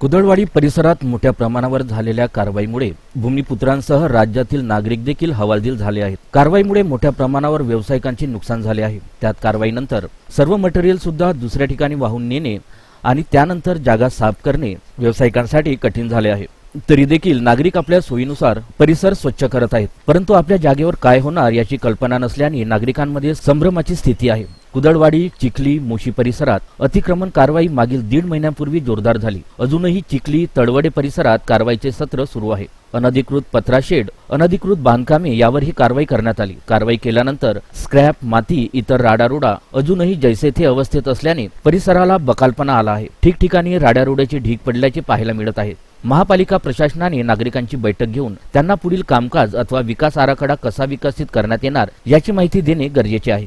कुदळवाडी परिसरात मोठ्या प्रमाणावर झालेल्या कारवाईमुळे भूमिपुत्रांसह राज्यातील नागरिक देखील हवालदिल झाले आहेत. कारवाईमुळे मोठ्या प्रमाणावर व्यावसायिकांचे नुकसान झाले आहे. त्यात कारवाईनंतर सर्व मटेरियल सुद्धा दुसऱ्या ठिकाणी वाहून नेणे आणि त्यानंतर जागा साफ करणे व्यावसायिकांसाठी कठीण झाले आहे. तरी देखील नागरिक आपल्या सोयीनुसार परिसर स्वच्छ करत आहेत. परंतु आपल्या जागेवर काय होणार याची कल्पना नसल्याने नागरिकांमध्ये संभ्रमाची स्थिती आहे. कुदळवाडी चिखली मोशी परिसरात अतिक्रमण कारवाई मागील दीड महिन्यांपूर्वी जोरदार झाली. अजूनही चिखली तळवडे परिसरात कारवाईचे सत्र सुरू आहे. अनधिकृत पत्राशेड अनधिकृत बांधकामे यावर ही कारवाई करण्यात आली. कारवाई केल्यानंतर स्क्रॅप माती इतर राडारोडा अजूनही जैसे थे अवस्थेत असल्याने परिसराला बकालपणा आला आहे. ठिकठिकाणी राड्यारोड्याची ढीक पडल्याचे पाहायला मिळत आहे. महापालिका प्रशासनाने नागरिकांची बैठक घेऊन त्यांना पुढील कामकाज अथवा विकास आराखडा कसा विकसित करण्यात येणार याची माहिती देणे गरजेचे आहे.